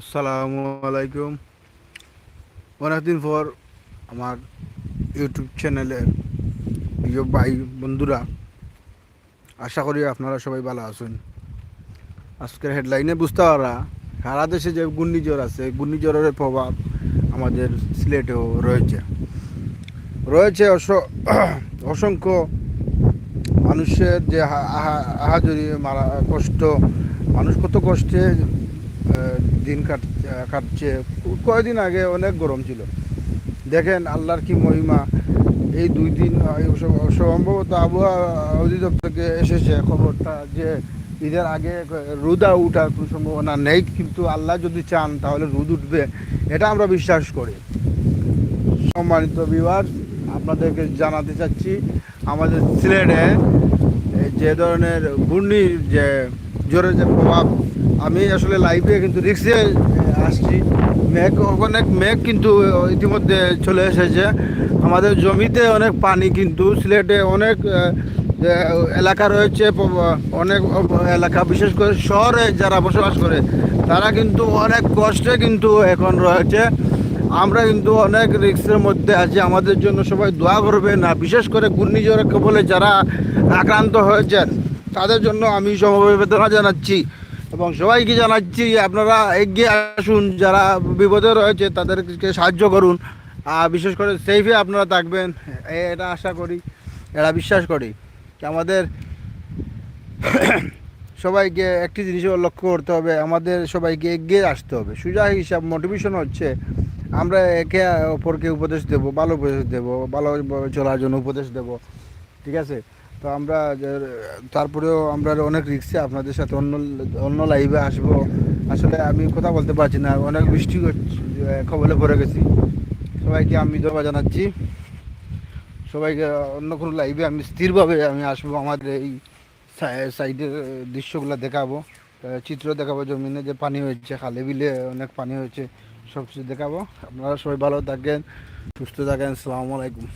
আসসালামু আলাইকুম। অনেকদিন পর আমার ইউটিউব চ্যানেলের প্রিয় ভাই বন্ধুরা, আশা করি আপনারা সবাই ভালো আছেন। আজকের হেডলাইনে বুঝতে পারা সারা দেশে যে ঘূর্ণিঝড় আছে, ঘূর্ণিঝড়ের প্রভাব আমাদের সিলেটেও রয়েছে। রয়েছে অস- অসংখ্য মানুষের যে আহাজরি, মারা, কষ্ট, মানুষ কত কষ্টে দিন কাট কাটছে। কয়েকদিন আগে অনেক গরম ছিল। দেখেন আল্লাহর কি মহিমা। এই দুই দিন সম্ভবত আবহাওয়া অধিদপ্তর থেকে এসেছে খবরটা যে ঈদের আগে রোদা উঠার কোনো সম্ভাবনা নেই, কিন্তু আল্লাহ যদি চান তাহলে রোদ উঠবে, এটা আমরা বিশ্বাস করি। সম্মানিত বিভাগ আপনাদেরকে জানাতে চাচ্ছি, আমাদের সিলেটে যে ধরনের ঘূর্ণির যে জোরের যে প্রভাব, আমি আসলে লাইভে কিন্তু রিক্সে আসছি। মেঘ, অনেক মেঘ কিন্তু ইতিমধ্যে চলে এসেছে। আমাদের জমিতে অনেক পানি কিন্তু, সিলেটে অনেক এলাকা রয়েছে অনেক এলাকা, বিশেষ করে শহরে যারা বসবাস করে, তারা কিন্তু অনেক কষ্টে কিন্তু এখন রয়েছে। আমরা কিন্তু অনেক রিস্কের মধ্যে আছি। আমাদের জন্য সবাই দোয়া করবেন। আর বিশেষ করে ঘূর্ণিঝড়ের কবলে যারা আক্রান্ত হয়েছেন, তাদের জন্য আমি সমবেদনা জানাচ্ছি। এবং সবাইকে জানাচ্ছি, আপনারা এগিয়ে আসুন। যারা বিপদে রয়েছে, তাদেরকে সাহায্য করুন। আর বিশেষ করে সেফে আপনারা থাকবেন। এটা আশা করি, এটা বিশ্বাস করি যে আমাদের সবাইকে একটি জিনিস লক্ষ্য করতে হবে। আমাদের সবাইকে এগিয়ে আসতে হবে। সুজা হিসাব মোটিভেশন হচ্ছে আমরা একে অপরকে উপদেশ দেব, ভালো উপদেশ দেব, ভালো চলার জন্য উপদেশ দেব, ঠিক আছে? তো আমরা, তারপরেও আমরা অনেক রিক্সে আপনাদের সাথে অন্য অন্য লাইভে আসব। আসলে আমি কথা বলতে পারছি না, অনেক বৃষ্টি খবরে পড়ে গেছি। সবাইকে আমি ধন্যবাদ জানাচ্ছি। সবাইকে অন্য কোনো লাইভে আমি স্থিরভাবে আমি আসব, আমাদের এই সাই- সাইডের দৃশ্যগুলো দেখাবো। চিত্র দেখাবো জমিনে, যে পানি হয়েছে, খালে বিলে অনেক পানি হয়েছে। সব কিছু দেখাবো। আপনারা সবাই ভালো থাকেন সুস্থ থাকেন আলাইকুম।